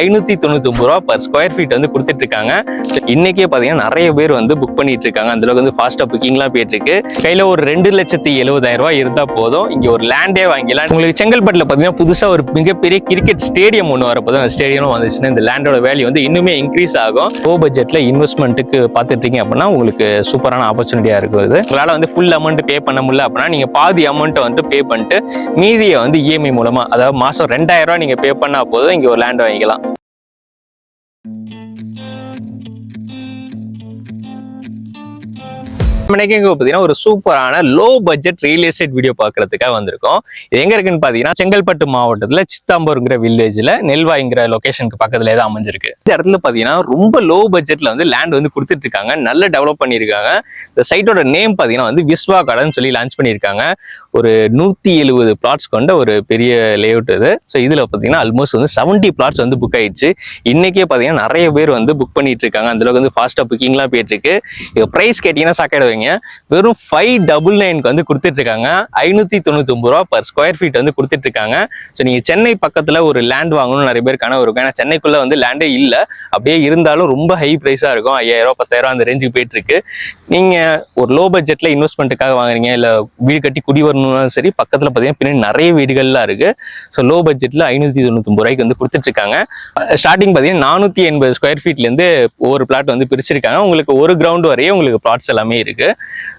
ஐநூத்தி தொண்ணூத்தி ஒன்பது ரூபா பர் ஸ்கொயர் ஃபீட் வந்து கொடுத்துட்டு இருக்காங்க So, இன்னைக்கே பாத்தீங்கன்னா நிறைய பேர் வந்து புக் பண்ணிட்டு இருக்காங்க அந்த அளவுக்கு வந்து ஃபாஸ்டா புக்கிங்லாம் போயிட்டு இருக்கு கையில ஒரு ரெண்டு லட்சத்தி எழுபதாயிரம் ரூபாய் இருந்தா போதும். இங்க ஒரு லேண்டே வாங்கிக்கலாம் உங்களுக்கு செங்கல்பட்டுல பாத்தீங்கன்னா புதுசா ஒரு மிகப்பெரிய கிரிக்கெட் ஸ்டேடியம் ஒன்று வரப்போது அந்த ஸ்டேடியம் வந்துச்சுன்னா இந்த லேண்டோட வேல்யூ வந்து இன்னுமே இன்க்ரீஸ் ஆகும். லோ பட்ஜெட்ல இன்வெஸ்ட்மெண்ட்டுக்கு பார்த்துட்டு இருக்கீங்க அப்படின்னா உங்களுக்கு சூப்பரான ஆப்பர்ச்சுனிட்டியா இருக்குது. இது உங்களால வந்து ஃபுல் அமௌண்ட் பே பண்ண முடியல அப்படின்னா நீங்க பாதி அமௌண்ட்டை வந்து பே பண்ணிட்டு மீதியை வந்து இஎம்ஐ மூலமா அதாவது மாசம் ரெண்டாயிரம் ரூபாய் நீங்க பே பண்ணா போதும். இங்க ஒரு லேண்ட் வாங்கிக்கலாம். இன்னைக்கு எங்க பார்த்தீங்கன்னா ஒரு சூப்பரான low budget real estate video பார்க்கறதுக்காக வந்திருக்கோம். இது எங்க இருக்குன்னு பார்த்தீங்கன்னா செங்கல்பட்டு மாவட்டத்துல சித்தாம்பூர்ங்கிற வில்லேஜ்ல நெல்வாய்ங்கிற லொகேஷனுக்கு பக்கத்துல தான் அமைஞ்சிருக்கு. இந்த இடத்துல பார்த்தீங்கன்னா ரொம்ப லோ பட்ஜெட்ல வந்து லேண்ட் வந்து கொடுத்துட்டு இருக்காங்க நல்ல டெவலப் பண்ணியிருக்காங்க. இந்த சைட்டோட நேம் பார்த்தீங்கன்னா வந்து விஸ்வா கடன் சொல்லி லான்ச் பண்ணியிருக்காங்க. ஒரு நூத்தி எழுபது பிளாட்ஸ் கொண்ட ஒரு பெரிய லேஅவுட் இது. ஸோ இதுல பார்த்தீங்கன்னா ஆல்மோஸ்ட் வந்து செவன்ட்டி பிளாட்ஸ் வந்து புக் ஆயிடுச்சு. இன்னைக்கே பார்த்தீங்கன்னா நிறைய பேர் வந்து புக் பண்ணிட்டு இருக்காங்க அந்த அளவுக்கு வந்து ஃபாஸ்டா புக்கிங்லாம் போயிட்டு இருக்கு இது ப்ரைஸ் கேட்டீங்கன்னா சாக்காயிடுவீங்க வெறும் ஃபைவ் டபுள் நைனுக்கு வந்து கொடுத்துட்டு இருக்காங்க ஐநூத்தி தொண்ணூத்தி ரூபா பர் ஸ்கொயர் ஃபீட் வந்து கொடுத்துட்டு இருக்காங்க ஸோ நீங்க சென்னை பக்கத்துல ஒரு லேண்ட் வாங்கணும்னு நிறைய பேர் கனவு இருக்கும். ஏன்னா சென்னைக்குள்ள வந்து லேண்டே இல்லை. அப்படியே இருந்தாலும் ரொம்ப ஹை ப்ரைஸா இருக்கும். ஐயாயிரம் ரூபா பத்தாயிரம் அந்த ரேஞ்சுக்கு போயிட்டு இருக்கு நீங்க ஒரு லோ பட்ஜெட்ல இன்வெஸ்ட்மெண்ட்டுக்காக வாங்குறீங்க இல்ல வீடு கட்டி குடி வரணும்னாலும் சரி பக்கத்துல பாத்தீங்கன்னா பின்னாடி நிறைய வீடுகள்லாம் இருக்கு. ஸோ லோ பட்ஜெட்ல ஐநூத்தி தொண்ணூத்தி ரூபாய்க்கு வந்து கொடுத்துட்டு இருக்காங்க ஸ்டார்டிங் பாத்தீங்கன்னா நானூத்தி எண்பது ஸ்கொயர் ஃபீட்ல இருந்து ஒவ்வொரு பிளாட் வந்து பிரிச்சிருக்காங்க. உங்களுக்கு ஒரு கிரவுண்ட் வரையே உங்களுக்கு பிளாட்ஸ் எல்லாமே இருக்கு.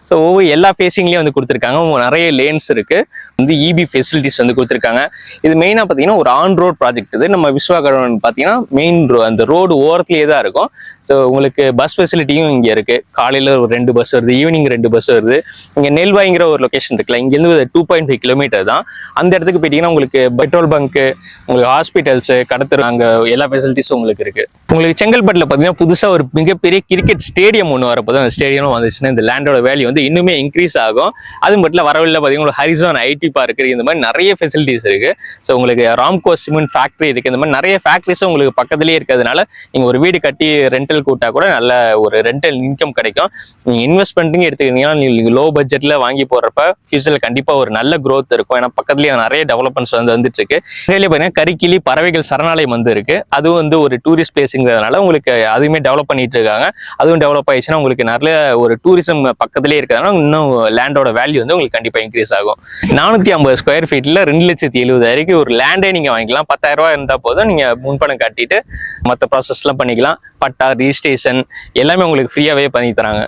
ஸோ ஒவ்வொரு எல்லா ஃபேஸிங்லேயும் வந்து கொடுத்துருக்காங்க. நிறைய லேன்ஸ் இருக்கு. வந்து இபி ஃபெசிலிட்டிஸ் வந்து கொடுத்துருக்காங்க. இது மெயினாக பார்த்தீங்கன்னா ஒரு ஆன் ரோட் ப்ராஜெக்ட் இது. நம்ம விஸ்வாகரன் பார்த்தீங்கன்னா மெயின் ரோ அந்த ரோடு ஓரத்துலேயே தான் இருக்கும். ஸோ உங்களுக்கு பஸ் ஃபெசிலிட்டியும் இங்கே இருக்கு. காலையில் ஒரு ரெண்டு பஸ் வருது. ஈவினிங் ரெண்டு பஸ் வருது. இங்கே நெல்வாய்ங்கிற ஒரு லொகேஷன் இருக்குல்ல இங்கேருந்து டூ பாயிண்ட் ஃபைவ் கிலோமீட்டர் தான். அந்த இடத்துக்கு போயிட்டீங்கன்னா உங்களுக்கு பெட்ரோல் பங்க்கு உங்களுக்கு ஹாஸ்பிட்டல்ஸ் கடத்துற அங்கே எல்லா ஃபெசிலிட்டிஸும் உங்களுக்கு இருக்கு. உங்களுக்கு செங்கல்பட்டில் பார்த்தீங்கன்னா புதுசாக ஒரு மிகப்பெரிய கிரிக்கெட் ஸ்டேடியம் ஒன்று வரப்போது அந்த ஸ்டேடியம் வந்துச்சுன்னா இந்த லேண்டோட வேல்யூ வந்து இன்னுமே இன்க்ரீஸ் ஆகும். அது மட்டும் இல்லை வரவில்லை பார்த்தீங்கன்னா ஹரிசோன் ஐடி பார்க் இந்த மாதிரி நிறைய ஃபெசிலிட்டிஸ் இருக்கு. ஸோ உங்களுக்கு ராம்கோ சிமெண்ட் ஃபேக்ட்ரி இருக்கு. இந்த மாதிரி நிறைய ஃபேக்ட்ரிஸும் உங்களுக்கு பக்கத்துலேயே இருக்கிறதுனால நீங்கள் ஒரு வீடு கட்டி ரெண்டல் கூட்டா கூட நல்ல ஒரு ரெண்டல் இன்கம் கிடைக்கும். நீங்கள் இன்வெஸ்ட்மெண்ட்டுங்க எடுத்துக்கிட்டீங்கன்னா நீங்கள் லோ பட்ஜெட்டில் வாங்கி போடுறப்ப ஃபியூச்சரில் கண்டிப்பாக ஒரு நல்ல க்ரோத் இருக்கும். ஏன்னா பக்கத்துலேயே நிறைய டெவலப்மெண்ட்ஸ் வந்து வந்துட்டு இருக்கு. இதுலேயே பார்த்தீங்கன்னா கரிக்கிளி பறவைகள் சரணாலயம் வந்து இருக்கு. அதுவும் வந்து ஒரு டூரிஸ்ட் பிளேஸுங்கிறதுனால உங்களுக்கு அதுவுமே டெவலப் பண்ணிட்டு இருக்காங்க. அதுவும் டெவலப் ஆயிடுச்சுன்னா உங்களுக்கு நிறைய ஒரு டூரிசம் பக்கத்துலேயே இருக்கிறதுனால இன்னும் லேண்டோட வேல்யூ வந்து உங்களுக்கு கண்டிப்பாக இன்க்ரீஸ் ஆகும். நானூற்றி ஐம்பது ஸ்கொயர் ஃபீட்டில் ரெண்டு லட்சத்தி எழுபதாயிரக்கு ஒரு லேண்டே நீங்கள் வாங்கிக்கலாம். பத்தாயிரம் ரூபாய் இருந்தால் போதும். நீங்கள் முன்பணம் கட்டிட்டு மற்ற ப்ராசஸ்லாம் பண்ணிக்கலாம். பட்டா ரிஜிஸ்ட்ரேஷன் எல்லாமே உங்களுக்கு ஃப்ரீயாகவே பண்ணி தராங்க.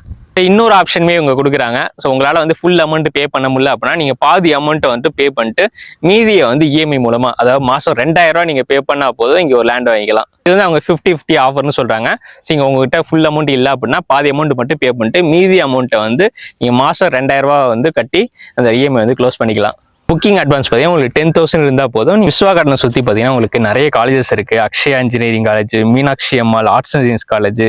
இன்னொரு ஆப்ஷனுமே இவங்க கொடுக்குறாங்க. ஸோ உங்களால் வந்து ஃபுல் அமௌண்ட் பே பண்ண முடியல அப்படின்னா நீங்கள் பாதி அமௌண்ட்டை வந்து பே பண்ணிட்டு மீதியை வந்து இஎம்ஐ மூலமாக அதாவது மாதம் ரெண்டாயிரம் ரூபாய் நீங்கள் பே பண்ணால் போதும் இங்கே ஒரு லேண்ட் வாங்கிக்கலாம். இது வந்து அவங்க ஃபிஃப்டி ஃபிஃப்டி ஆஃபர்னு சொல்கிறாங்க ஸோ இங்கே உங்ககிட்ட ஃபுல் அமௌண்ட் இல்லை அப்படின்னா பாதி அமௌண்ட் மட்டும் பே பண்ணிட்டு மீதி அமௌண்ட்டை வந்து நீங்கள் மாதம் ரெண்டாயிரரூவா வந்து கட்டி அந்த இஎம்ஐ வந்து க்ளோஸ் பண்ணிக்கலாம். புக்கிங் அட்வான்ஸ் பார்த்தீங்கன்னா உங்களுக்கு டென் தௌசண்ட் இருந்தால் போதும். விஸ்வா கார்டனை சுற்றி பார்த்தீங்கன்னா உங்களுக்கு நிறைய காலேஜஸ் இருக்குது Akshaya engineering college Meenakshi Ammal arts and science college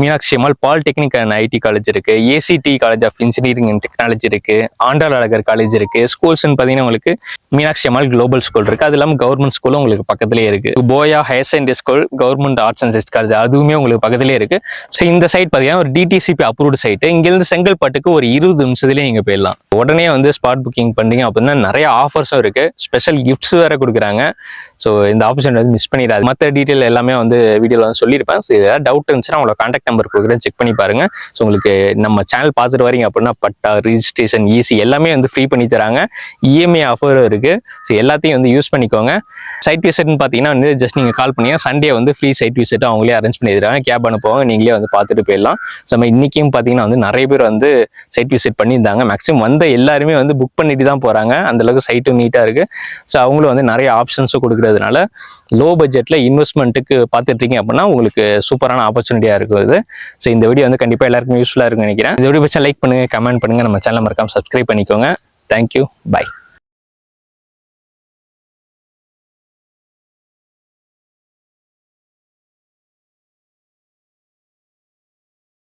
Meenakshi Ammal polytechnic and IT college இருக்குது ACT college of engineering and technology இருக்குது ஆண்டாள் அழகர் காலேஜ் இருக்குது ஸ்கூல்ஸ்னு பார்த்தீங்கன்னா உங்களுக்கு மீனாட்சி அம்மாள் குளோபல் ஸ்கூல் இருக்குது அது இல்லாமல் கவர்மெண்ட் ஸ்கூலும் உங்களுக்கு பக்கத்துலேயே இருக்குது Boya higher secondary school government arts and science college அதுவுமே உங்களுக்கு பக்கத்துலேயே இருக்குது ஸோ இந்த சைட் பார்த்தீங்கன்னா ஒரு டிடிசிபி அப்ரூவ்டு சைட்டு இங்கேருந்து செங்கல்பட்டுக்கு ஒரு இருபது நிமிஷத்துலேயே நீங்கள் போயிடலாம். உடனே வந்து ஸ்பாட் புக்கிங் பண்ணுறீங்க அப்படின்னா நிறைய ஆஃபர்ஸும் இருக்கு. ஸ்பெஷல் கிஃப்ட்ஸ் வேற கொடுக்குறாங்க. ஸோ இந்த ஆப்பர்ச்சுனிட்டி வந்து மிஸ் பண்ணிடாது மற்ற டீட்டெயில் எல்லாமே வந்து வீடியோவில் வந்து சொல்லியிருப்பேன். ஸோ ஏதாவது டவுட் இருந்துச்சுன்னா அவங்களோட கான்டாக்ட் நம்பர் கொடுக்குறேன். செக் பண்ணி பாருங்க. ஸோ உங்களுக்கு நம்ம சேனல் பார்த்துட்டு வரீங்க அப்படின்னா பட்டா ரிஜிஸ்ட்ரேஷன் ஈஸி எல்லாமே வந்து ஃப்ரீ பண்ணி தராங்க. இஎம்ஐ ஆஃபரும் இருக்கு. ஸோ எல்லாத்தையும் வந்து யூஸ் பண்ணிக்கோங்க. சைட் விசிட்னு பார்த்தீங்கன்னா வந்து ஜஸ்ட் நீங்கள் கால் பண்ணீங்க சண்டே வந்து ஃப்ரீ சைட் விசிட் அவங்களே அரேஞ்ச் பண்ணி தராங்க கேப் அனுப்புவாங்க. நீங்களே வந்து பார்த்துட்டு போயிடலாம். ஸோ நம்ம இன்றைக்கும் பார்த்தீங்கன்னா வந்து நிறைய பேர் வந்து சைட் விசிட் பண்ணியிருந்தாங்க. மேக்ஸிமம் வந்த எல்லாருமே வந்து புக் பண்ணிட்டு தான் போகிறாங்க அந்த அளவுக்கு சைட்டும் நீட்டாக இருக்கு. ஸோ அவங்களும் வந்து நிறைய ஆப்ஷன்ஸும் கொடுக்கறதுனால லோ பட்ஜெட்டில் இன்வெஸ்ட்மெண்ட்டுக்கு பார்த்துட்டு இருக்கீங்க அப்படின்னா உங்களுக்கு சூப்பரான ஆப்பர்ச்சுனிட்டியாக இருக்கும் இது. ஸோ இந்த வீடியோ வந்து கண்டிப்பாக எல்லாருக்கும் யூஸ்ஃபுல்லாக இருக்கும்னு நினைக்கிறேன். இந்த வீடியோ பட்சம் லைக் பண்ணுங்க கமெண்ட் பண்ணுங்க. நம்ம சேனல் மறக்காம சப்ஸ்கிரைப் பண்ணிக்கோங்க. Thank you bye